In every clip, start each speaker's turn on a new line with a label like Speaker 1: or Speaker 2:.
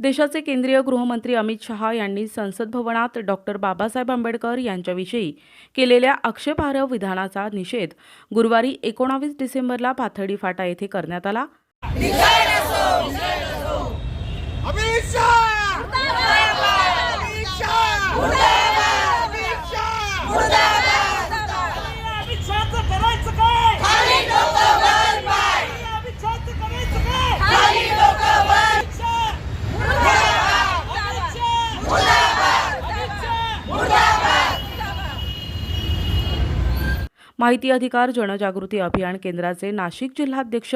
Speaker 1: देशाचे केंद्रीय गृहमंत्री अमित शहा यांनी संसद भवनात डॉक्टर बाबासाहेब आंबेडकर यांच्याविषयी केलेल्या आक्षेपार्ह विधानाचा निषेध गुरुवारी एकोणावीस डिसेंबरला पाथर्डी फाटा येथे करण्यात आला.
Speaker 2: अमित शाह अमित शाह अमित शाह
Speaker 3: अमित शहाचं करायचं काय
Speaker 2: खाली डोकं वर पाय
Speaker 3: अमित शहाचं करायचं काय
Speaker 2: खाली डोकं वर
Speaker 3: अमित शाह
Speaker 2: मुर्दाबाद
Speaker 3: अमित शाह
Speaker 2: मुर्दाबाद
Speaker 3: अमित शाह
Speaker 2: मुर्दाबाद
Speaker 1: माहिती अधिकार जनजागृती अभियान केंद्राचे नाशिक जिल्हाध्यक्ष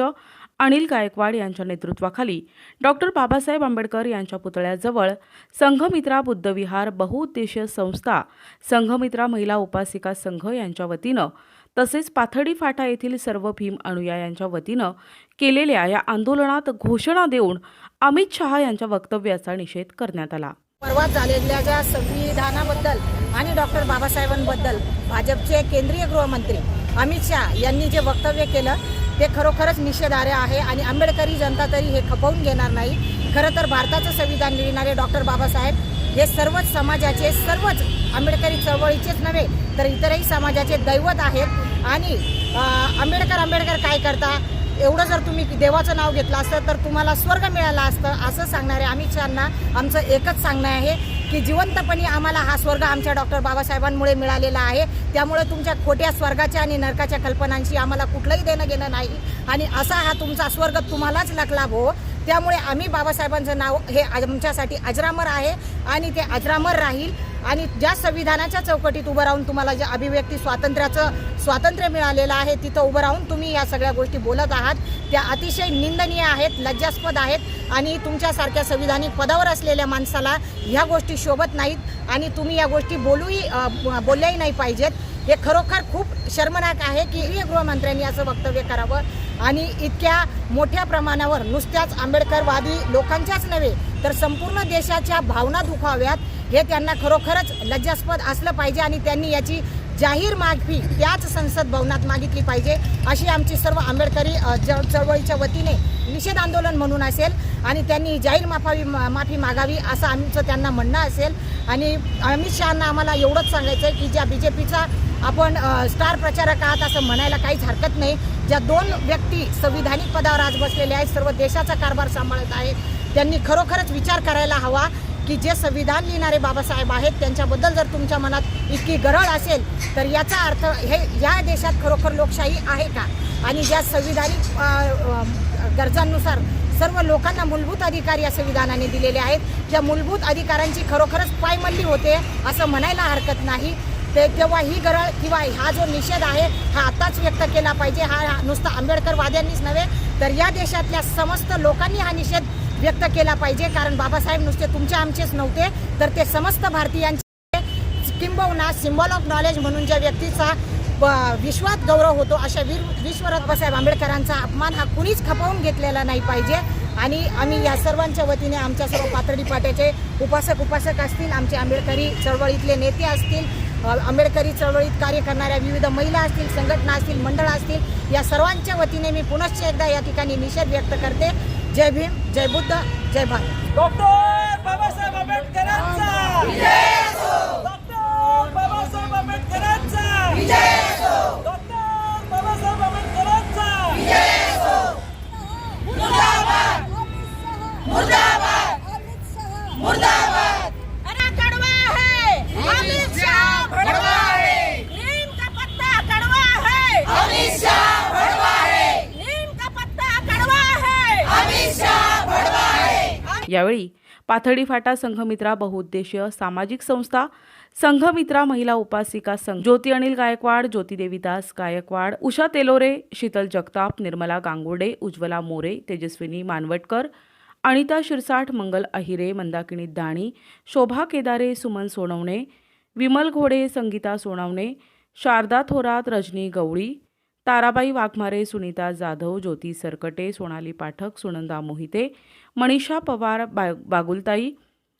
Speaker 1: अनिल गायकवाड यांच्या नेतृत्वाखाली डॉक्टर बाबासाहेब आंबेडकर यांच्या पुतळ्याजवळ संघमित्रा बुद्धविहार बहुउद्देशीय संस्था संघमित्रा महिला उपासिका संघ यांच्या वतीनं तसेच पाथडी फाटा येथील सर्व भीम अनुयायांच्या वतीनं केलेल्या या आंदोलनात घोषणा देऊन अमित शहा यांच्या वक्तव्याचा निषेध करण्यात आला.
Speaker 4: परवा झालेल्या ज्या संविधानाबद्दल आणि डॉक्टर बाबासाहेबांबद्दल भाजपचे केंद्रीय गृहमंत्री अमित शहा यांनी जे वक्तव्य केलं ते खरोखरच निषेधार्ह आहे आणि आंबेडकरी जनता तरी हे खपवून घेणार नाही. खरं तर भारताचं संविधान लिहिणारे डॉक्टर बाबासाहेब हे सर्वच समाजाचे सर्वच आंबेडकरी चळवळीचेच नव्हे तर इतरही समाजाचे दैवत आहेत. आणि आंबेडकर आंबेडकर काय करता? एवढं जर तुम्ही देवाचं नाव घेतलं असतं तर तुम्हाला स्वर्ग मिळाला असतं असं सांगणारे आम्ही शहांना आमचं एकच सांगणं आहे की जिवंतपणी आम्हाला हा स्वर्ग आमच्या डॉक्टर बाबासाहेबांमुळे मिळालेला आहे. त्यामुळे तुमच्या खोट्या स्वर्गाच्या आणि नरकाच्या कल्पनांशी आम्हाला कुठलंही देणं घेणं नाही. आणि असा हा तुमचा स्वर्ग तुम्हालाच लकलाभ हो. त्यामुळे आम्ही बाबासाहेबांचं नाव हे आमच्यासाठी अजरामर आहे आणि ते अजरामर राहील. आणि ज्या संविधानाच्या चौकटीत उभं राहून तुम्हाला जे अभिव्यक्ती स्वातंत्र्याचं स्वातंत्र्य मिळालेलं आहे तिथं उभं राहून तुम्ही या सगळ्या गोष्टी बोलत आहात. त्या अतिशय निंदनीय आहेत लज्जास्पद आहेत आणि तुमच्यासारख्या संविधानिक पदावर असलेल्या माणसाला ह्या गोष्टी शोभत नाहीत आणि तुम्ही या गोष्टी बोलूही बोलल्याही नाही पाहिजेत. हे खरोखर खूप शर्मनाक आहे की हे गृहमंत्र्यांनी असं वक्तव्य करावं. आणि इतक्या मोठ्या प्रमाणावर नुसत्याच आंबेडकरवादी लोकांच्याच नव्हे तर संपूर्ण देशाच्या भावना दुखाव्यात. हे त्यांना खरोखरच लज्जास्पद असलं पाहिजे आणि त्यांनी याची जाहीर माफी त्याच संसद भवनात मागितली पाहिजे अशी आमची सर्व आंबेडकरी ज- चळवळीच्या वतीने निषेध आंदोलन म्हणून असेल आणि त्यांनी जाहीर माफावी मा- माफी मागावी असं आमचं त्यांना म्हणणं असेल. आणि अमित शहांना आम्हाला एवढंच सांगायचं आहे की ज्या बी जे पीचा आपण स्टार प्रचारक आहात असं म्हणायला काहीच हरकत नाही. ज्या दोन व्यक्ती संविधानिक पदावर आज बसलेल्या आहेत सर्व देशाचा कारभार सांभाळत आहे त्यांनी खरोखरच विचार करायला हवा. की जे संविधान लिहिणारे बाबासाहेब आहेत त्यांच्याबद्दल जर तुमच्या मनात इतकी गरळ असेल तर याचा अर्थ हे या देशात खरोखर लोकशाही आहे का? आणि ज्या संविधानिक गरजांनुसार सर्व लोकांना मूलभूत अधिकार या संविधानाने दिलेले आहेत ज्या मूलभूत अधिकारांची खरोखरच पायमल्ली होते असं म्हणायला हरकत नाही. ते तेव्हा ही गरळ किंवा हा जो निषेध आहे हा आताच व्यक्त केला पाहिजे. हा नुसता आंबेडकरवाद्यांनीच नव्हे तर या देशातल्या समस्त लोकांनी हा निषेध व्यक्त केला पाहिजे. कारण बाबासाहेब नुसते तुमचे आमचेच नव्हते तर ते समस्त भारतीयांचे किंबहुना सिम्बॉल ऑफ नॉलेज म्हणून ज्या व्यक्तीचा विश्वात गौरव होतो अशा वीर विश्वरथ बाबासाहेब आंबेडकरांचा अपमान हा कुणीच खपवून घेतलेला नाही पाहिजे. आणि आम्ही या सर्वांच्या वतीने आमच्या सर्व पातळी पाट्याचे उपासक उपासक असतील आमचे आंबेडकरी चळवळीतले नेते असतील आंबेडकरी चळवळीत कार्य करणाऱ्या विविध महिला असतील संघटना असतील मंडळ असतील या सर्वांच्या वतीने मी पुनश्च एकदा या ठिकाणी निषेध व्यक्त करते. जय भीम जय बुद्ध जय भारत.
Speaker 3: डॉक्टर बाबासाहेब आंबेडकरांचा! डॉक्टर बाबासाहेब आंबेडकरांचा डॉक्टर बाबासाहेब आंबेडकरांचा
Speaker 4: अरे कड़वा है अमित शाह
Speaker 2: भड़वा है
Speaker 4: नीम का पत्ता कड़वा है
Speaker 2: अमित शाह भड़वा है
Speaker 4: नीम का पत्ता कड़वा है
Speaker 2: अमित शाह भड़वा है
Speaker 1: यावेळी पाथडी फाटा संघमित्रा बहुउद्देशीय सामाजिक संस्था संघमित्रा महिला उपासिका संघ ज्योती अनिल गायकवाड ज्योती देवीदास गायकवाड उषा तेलोरे शीतल जगताप निर्मला गांगुर्डे उज्ज्वला मोरे तेजस्विनी मानवटकर अनिता शिरसाठ मंगल अहिरे मंदाकिनी दाणी शोभा केदारे सुमन सोनवणे विमल घोडे संगीता सोनवणे शारदा थोरात रजनी गवळी ताराबाई वाघमारे सुनीता जाधव ज्योती सरकटे सोनाली पाठक सुनंदा मोहिते मनीषा पवार बा बागुलताई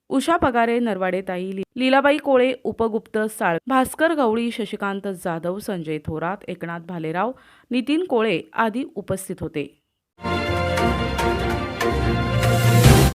Speaker 1: उषा पगारे नरवाडेताई ली- लीलाबाई कोळे उपगुप्त साळ भास्कर गवळी शशिकांत जाधव संजय थोरात एकनाथ भालेराव नितीन कोळे आदी उपस्थित होते.